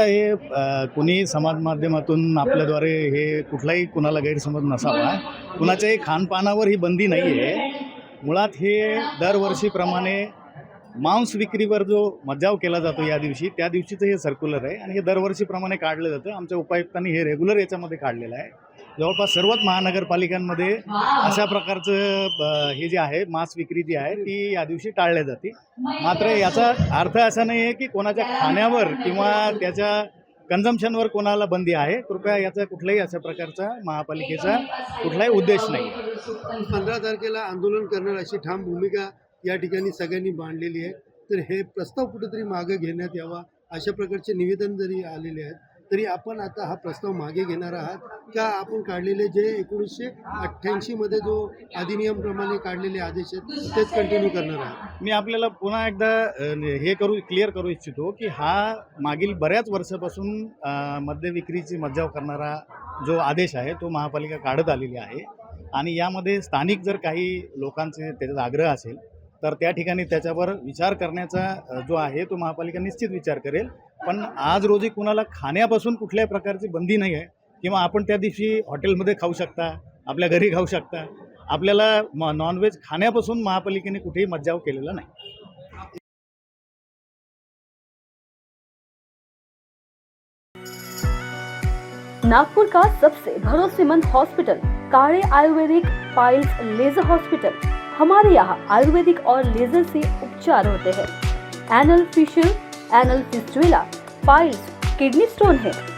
हे कुणी समाज माध्यमातून आपल्याद्वारे हे कुठलाही कुणाला गैरसमज नसावा. कुणाच्याही खानपानावर ही बंदी नाही आहे मुळात हे दरवर्षीप्रमाणे मांस विक्रीवर जो मज्जाव केला जातो या दिवशी त्या दिवशीचं हे सर्क्युलर आहे आणि हे दरवर्षीप्रमाणे काढलं जातं. आमच्या उपायुक्तांनी हे रेग्युलर याच्यामध्ये काढलेलं आहे. जवळपास सर्वच महानगरपालिकांमध्ये अशा प्रकारचं हे जे आहे मांस विक्री जी आहे ती या दिवशी टाळल्या जाते. मात्र याचा अर्थ असा नाही आहे की कोणाच्या खाण्यावर किंवा त्याच्या कन्झम्पशनवर कोणाला बंदी आहे कृपया याचा कुठल्याही अशा प्रकारचा महापालिकेचा कुठलाही उद्देश नाही. पंधरा तारखेला आंदोलन करणार अशी ठाम भूमिका या ठिकाणी सगळ्यांनी मांडलेली आहे. तर हे प्रस्ताव कुठेतरी मागे घेण्यात यावा अशा प्रकारचे निवेदन जरी आलेले आहेत तरी आपण आता हा प्रस्ताव मागे घेणार आहात. का आपण काढलेले जे एकोणीसशे अठ्ठ्याऐंशीमध्ये जो अधिनियमप्रमाणे काढलेले आदेश आहेत तेच कंटिन्यू करणार आहात? मी आपल्याला पुन्हा एकदा हे करू क्लिअर करू इच्छितो की हा मागील बऱ्याच वर्षापासून मद्य विक्रीची मज्जाव करणारा जो आदेश आहे तो महापालिका काढत आलेली आहे. आणि यामध्ये स्थानिक जर काही लोकांचे त्याचा आग्रह असेल तर त्या ठिकाणी त्याच्यावर विचार करण्याचा जो आहे तो महापालिका निश्चित विचार करेल. पण आज रोजी कुणाला खाण्यापासून कुठल्याही प्रकारची बंदी नाही आहे किंवा आपण त्या दिवशी हॉटेलमध्ये खाऊ शकता, आपल्या घरी खाऊ शकता. आपल्याला म नॉनव्हेज खाण्यापासून महापालिकेने कुठेही मज्जाव केलेला नाही. नागपुर का सबसे भरोसेमंद हॉस्पिटल काड़े आयुर्वेदिक पाइल्स लेजर हॉस्पिटल हमारे यहाँ आयुर्वेदिक और लेजर से उपचार होते हैं. Anal fissure anal fistula piles kidney stone है।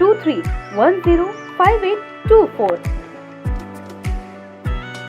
23105824.